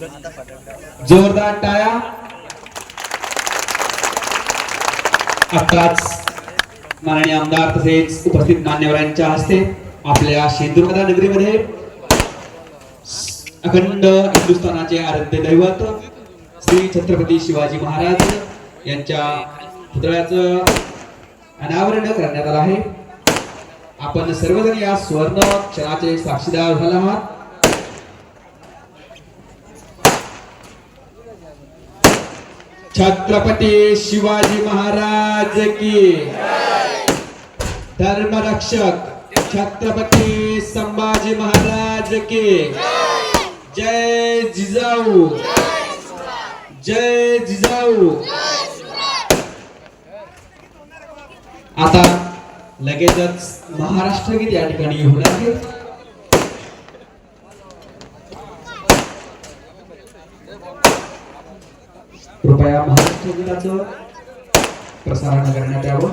जोरदार टाळ्या. आताच माननीय आमदार तसेच उपस्थित मान्यवरांच्या हस्ते आपल्या शेंदुर्गदा नगरीमध्ये अखंड हिंदुस्थानाचे आराध्य दैवत श्री छत्रपती शिवाजी महाराज यांच्या पुतळ्याचं अनावरण करण्यात आलं आहे. आपण सर्वजण या सुवर्ण क्षणाचे साक्षीदार झाला आहात. छत्रपती शिवाजी महाराज की धर्मरक्षक छत्रपती संभाजी महाराज की जय। जिजाऊ। जय जिजाऊ। आता लगेचच महाराष्ट्र गीत या ठिकाणी होणार आहे कृपया भारत गीताचं प्रसारण करण्यात यावं.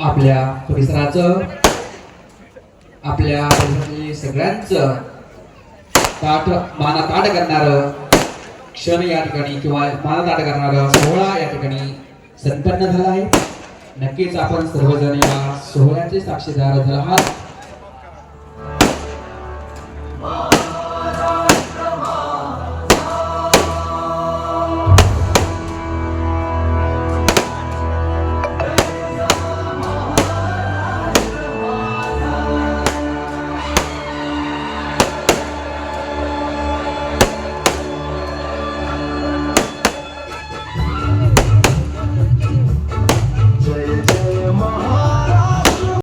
आपल्या परिसराचं आपल्या सगळ्यांच सगळ्यांचं ताट माना ताट करणार क्षण या ठिकाणी किंवा माना ताट करणारा सोहळा या ठिकाणी संपन्न झाला आहे. नक्कीच आपण सर्वजण या सोहळ्याचे साक्षीदार झाला आहात.